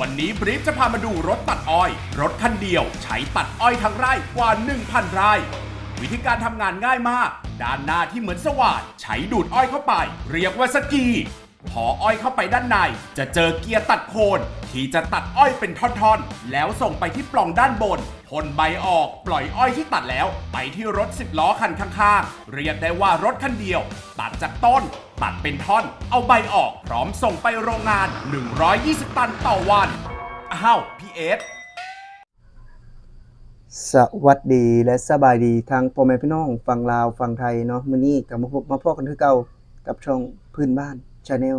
วันนี้บรีฟจะพามาดูรถตัดอ้อย รถคันเดียวใช้ตัดอ้อยทั้งไร่กว่า 1,000 ไร่ วิธีการทำงานง่ายมาก ด้านหน้าที่เหมือนสว่านใช้ดูดอ้อยเข้าไป เรียกว่าสกี พออ้อยเข้าไปด้านใน จะเจอเกียร์ตัดโคน ที่จะตัดอ้อยเป็นท่อนๆ แล้วส่งไปที่ปล่องด้านบนพ่นใบออกปล่อยอ้อยที่ตัดแล้ว ไปที่รถ10ล้อคันข้างๆ เรียกได้ว่ารถคันเดียว ตัดจากต้น ตัดเป็นท่อน เอาใบออก พร้อมส่งไปโรงงาน 120 ตันต่อวันอ้าวพี่เอสสวัสดีและสบายดีทางพ่อแม่พี่น้องฝั่งลาวฝั่งไทยเนาะมื้อนี้กลับมาพบมาพบกันคือเก่ากับช่องพื้นบ้าน Channel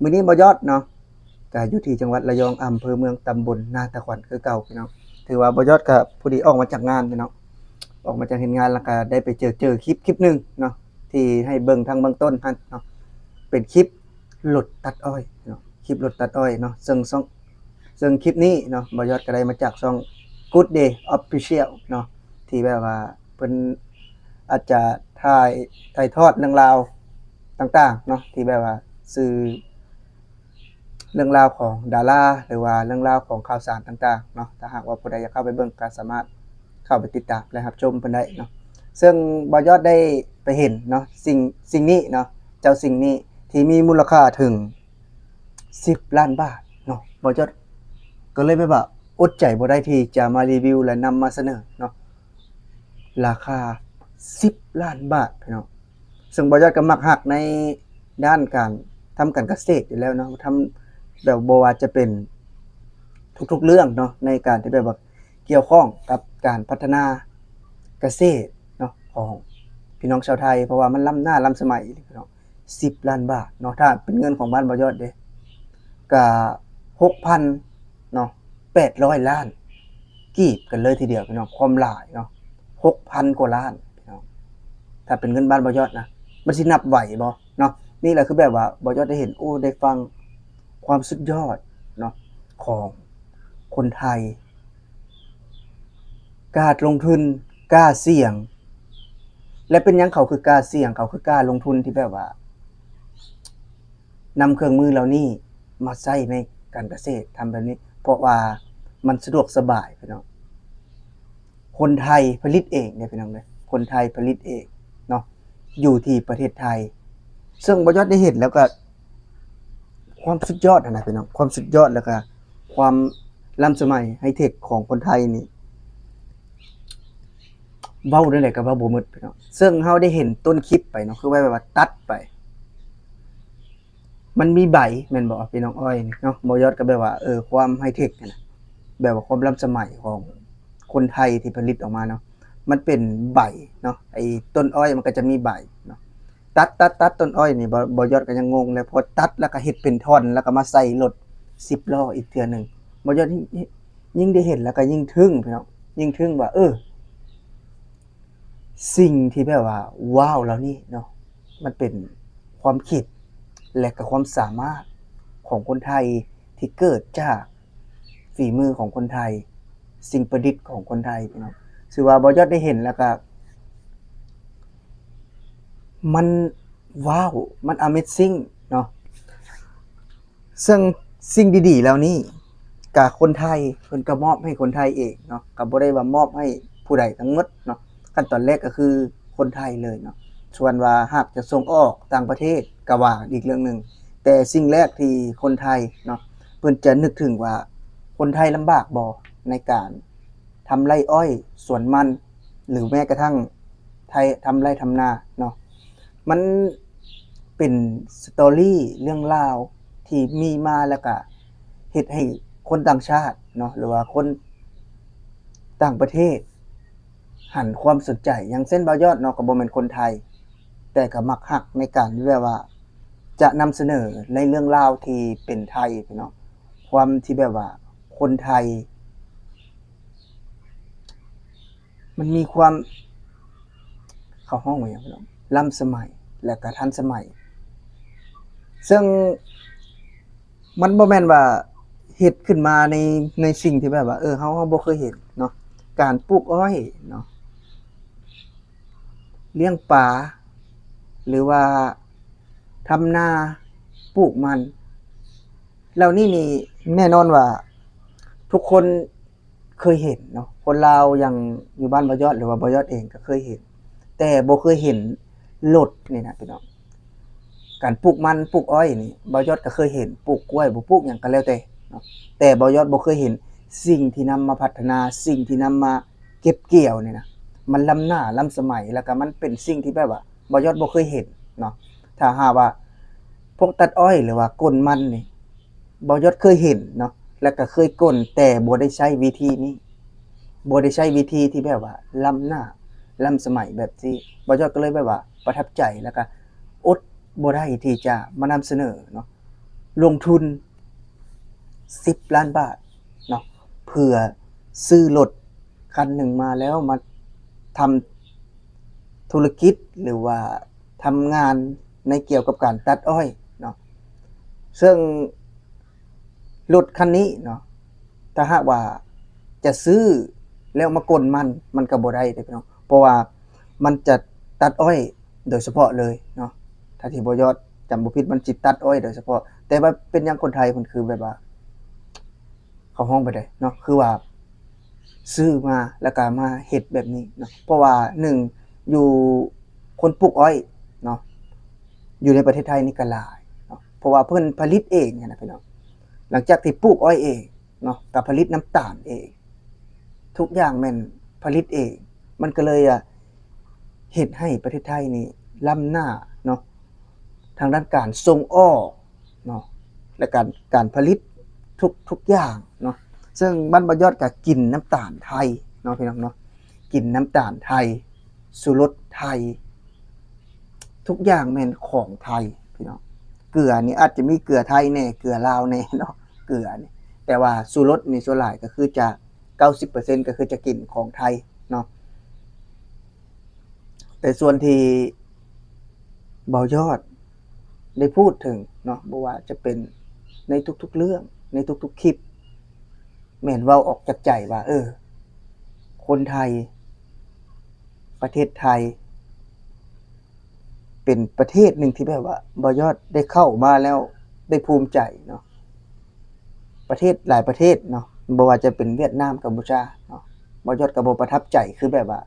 มื้อนี้บ่ยอดเนาะ ก็อยู่ที่จังหวัดระยองอำเภอเมืองตำบลนาตะขวัญคือเก่าพี่น้องถือว่าบยอดก็ผู้ดีออกมาจากงานพี่น้องออกมาจากเห็นงานแล้วก็ได้ไปเจอเจอคลิปคลิปหนึ่งเนาะที่ให้เบิ่งทางเบื้องต้นหั่นเนาะเป็นคลิปหลุดตัดอ้อยเนาะคลิปหลุดตัดอ้อยเนาะซึ่งซ่องซึ่งคลิปนี้เนาะบยอดก็ได้มาจากช่อง Good Day Official เนาะที่แบบว่าเพิ่นอาจจะถ่ายถ่ายทอดเรื่องราวต่างๆเนาะที่แบบว่าสื่อ เรื่องราวของดาราหรือว่าเรื่องราวของข่าวสารต่างๆเนาะถ้าหากว่าผู้ใดอยากเข้าไปเบิ่งก็สามารถเข้าไปติดตามและรับชมเพิ่นได้เนาะซึ่งบอยอดได้ไปเห็นเนาะสิ่งสิ่งนี้เนาะเจ้าสิ่งนี้ที่มีมูลค่าถึง 10 ล้านบาทเนาะบอยอดก็เลยแบบว่าอดใจบ่ได้ที่จะมารีวิวและนำมาเสนอเนาะราคา 10 ล้านบาทพี่น้องซึ่งบริษัทก็มักหักในด้านการทำการเกษตรอยู่แล้วเนาะทำ แบบบว่าจะเป็นทุกๆเรื่องเนาะในการที่แบบเกี่ยวข้องกับการพัฒนาเกษตรเนาะของพี่น้องชาวไทย เพราะว่ามันล้ำหน้าล้ำสมัยพี่น้อง10ล้านบาทเนาะถ้าเป็นเงินของบ้านบอยอดเด้ก็6,000เนาะแปดร้อยล้าน กีบกันเลยทีเดียวพี่น้องความหลายเนาะหกพันกว่าล้านพี่น้องถ้าเป็นเงินบ้านบอยอดนะมันสินับไหวบ่เนาะนี่แหละคือแบบว่าบอยอดได้เห็นโอ้ได้ฟัง ความสุดยอดเนาะของคนไทย กล้าลงทุนกล้าเสี่ยง และเป็นยังเขาคือกล้าเสี่ยงเขาคือกล้าลงทุนที่แบบว่านำเครื่องมือเหล่านี้มาใช้ในการเกษตรทำแบบนี้ เพราะว่ามันสะดวกสบายพี่น้องคนไทยผลิตเองเนี่ยพี่น้องเลยคนไทยผลิตเองเนาะอยู่ที่ประเทศไทย ซึ่งบยอดได้เห็นแล้วก็ ความสุดยอดนะนะพี่น้องความสุดยอดแล้วก็ความล้ำสมัยไฮเทคของคนไทยนี่เว้าได้เลยกับว่าบ่หมดพี่น้องซึ่งเฮาได้เห็นต้นคลิปไปเนาะคือว่าแบบว่าตัดไป มันมีใบแม่นบอกพี่น้องอ้อยเนาะบอยอดก็แบบว่าเออความไฮเทคเนี่ยนะแบบว่าความล้ำสมัยของคนไทยที่ผลิตออกมาเนาะมันเป็นใบเนาะไอ้ต้นอ้อยมันก็จะมีใบเนาะ ตัดตัดตัดต้นอ้อยนี่บอบอยอดก็ยังงงเลยพอตัดแล้วก็เฮ็ดเป็นท่อน แล้วก็มาใส่รถสิบล้ออีกเทื่อหนึ่งบอยอดยิ่งยิ่งได้เห็นแล้วก็ยิ่งทึ่งพี่น้องยิ่งทึ่งว่า เออ สิ่งที่แบบว่า ว้าวแล้วนี่เนาะมันเป็นความคิด และกับความสามารถของคนไทยที่เกิดจากฝีมือของคนไทย สิ่งประดิษฐ์ของคนไทยพี่น้องถือว่าบอยอดได้เห็นแล้วก็ มันว้าว มัน Amazing เนาะซึ่งสิ่งดีๆแล้วนี่กับคนไทยเพิ่นก็มอบให้คนไทยเองเนาะก็บ่ได้ว่ามอบให้ผู้ใดทั้งหมดเนาะขั้นตอนแรกก็คือคนไทยเลยเนาะส่วนว่าหากจะส่งออกต่างประเทศก็ว่าอีกเรื่องหนึ่งแต่สิ่งแรกที่คนไทยเนาะเพิ่นจะนึกถึงว่าคนไทยลำบากบ่ในการทำไร่อ้อยสวนมัน หรือแม้กระทั่งไทยทำไร่ทำนาเนาะ มันเป็นสตอรี่เรื่องราวที่มีมาแล้วก็เฮ็ดให้คนต่างชาติเนาะหรือว่าคนต่างประเทศ หันความสนใจ อย่างเส้นบายอดเนาะก็บ่แม่นคนไทย แต่ก็มักหักในการที่แบบว่า จะนำเสนอในเรื่องราวที่เป็นไทยพี่น้องความที่แบบว่าคนไทย มันมีความ เข้าห้องว่าอย่างพี่น้อง ล้ำสมัยและก็ทันสมัย ซึ่งมันบ่แม่นว่าเฮ็ดขึ้นมาในในสิ่งที่แบบว่า เออเฮาเฮาบ่เคยเห็นเนาะการปลูกอ้อยเนาะเลี้ยงปลาหรือว่าทำนาปลูกมันเหล่านี้นี่แน่นอนว่า ทุกคนเคยเห็นเนาะคนลาวอย่างอยู่บ้านบอยอดหรือว่าบอยอดเองก็เคยเห็น แต่บ่เคยเห็น รถนี่นะพี่น้องการปลูกมันปลูกอ้อยนี่บอยอดก็เคยเห็นปลูกกล้วยบ่ปลูกหยังก็แล้วแต่แต่บอยอดบ่เคยเห็นสิ่งที่นำมาพัฒนาสิ่งที่นำมาเก็บเกี่ยวนี่นะมันล้ำหน้าล้ำสมัยแล้วก็มันเป็นสิ่งที่แบบว่าบอยอดบ่เคยเห็นเนาะถ้าหากว่าพวกตัดอ้อยหรือว่าก้นมันนี่บอยอดเคยเห็นเนาะแล้วก็เคยก้นแต่บ่ได้ใช้วิธีนี้บ่ได้ใช้วิธีที่แบบว่าล้ำหน้าล้ำสมัยแบบที่บอยอดก็เลยแบบว่า ประทับใจแล้วก็อดบ่ได้ที่จะมานำเสนอเนาะลงทุน 10 ล้านบาทเนาะเพื่อซื้อรถคันหนึ่งมาแล้วมาทำธุรกิจหรือว่าทำงานในเกี่ยวกับการตัดอ้อยเนาะซึ่งรถคันนี้เนาะถ้าหากว่าจะซื้อแล้วมากลมันมันก็บ่ได้เด้อพี่น้องเพราะว่ามันจะตัดอ้อย โดยเฉพาะเลยเนาะถ้าที่บ่ยอดจำบ่ผิดมันจิตัดอ้อยโดยเฉพาะ แต่ว่าเป็นอย่างคนไทยมันคือแบบว่า เขาห้องไปได้เนาะคือว่า ซื้อมาแล้วก็มาเฮ็ดแบบนี้เนาะเพราะว่าหนึ่งอยู่คนปลูกอ้อยเนาะอยู่ในประเทศไทยนี่ก็หลายเนาะเพราะว่าเพิ่นผลิตเองเนี่ยนะพี่น้องหลังจากที่ปลูกอ้อยเองเนาะก็ผลิตน้ำตาลเอง ทุกอย่างแม่นผลิตเอง มันก็เลยอะ เฮ็ดให้ประเทศไทยนี่ล้ำหน้าเนาะทางด้านการส่งออกเนาะและการการผลิตทุกทุกอย่างเนาะซึ่งบ้านบยอดก็กินน้ำตาลไทยเนาะพี่น้องเนาะกินน้ำตาลไทย สุรสไทย ทุกอย่างแม่นของไทยพี่น้องเกลือนี่อาจจะมีเกลือไทยแน่เกลือลาวแน่เนาะเกลือนี่แต่ว่าสุรสนี่ส่วนหลายก็คือจะ 90%ก็คือจะกินของไทยเนาะ แต่ส่วนที่เบายอดได้พูดถึงเนาะบ่ว่าจะเป็นในทุกๆเรื่อง ในทุกๆคลิปแม่นเว้าออกจากใจว่า เออ คนไทย ประเทศไทย เป็นประเทศหนึ่งที่แบบว่าบอยอดได้เข้ามาแล้วได้ภูมิใจเนาะประเทศหลายประเทศเนาะบ่ว่าจะเป็นเวียดนามกัมพูชาเนาะบอยอดก็บ่ประทับใจคือแบบว่า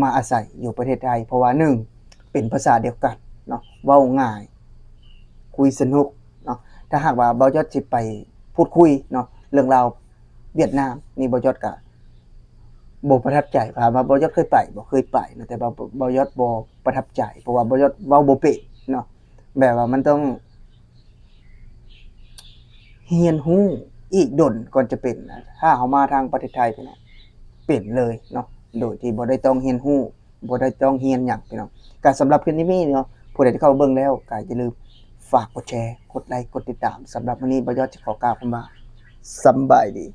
มาอาศัยอยู่ประเทศไทย เพราะว่าหนึ่งเป็นภาษาเดียวกันเนาะเว้าง่าย คุยสนุกเนาะถ้าหากว่าบอยอดสิไปพูดคุยเนาะเรื่องราวเวียดนามนี่บอยอดก็บ่ประทับใจพามาบอยอดเคยไปบ่เคยไปนะแต่ว่าบอยอดบ่ประทับใจเพราะว่าบอยอดเว้าบ่เป็นเนาะแบบว่ามันต้องเรียนรู้อีกดนก่อนจะเป็นนะถ้าเฮามาทางประเทศไทยพี่น้องเป็นเลยเนาะ โดยที่บ่ได้ต้องเฮียนฮู้บ่ได้ต้องเฮียนหยังพี่น้องก็สำหรับคลิปนี้เนาะผู้ใดที่เข้าเบิ่งแล้วก็อย่าลืมฝากกดแชร์ กดไลค์ กดติดตามสำหรับวันนี้บอยอดจะขอกล่าวคำว่าสบายดี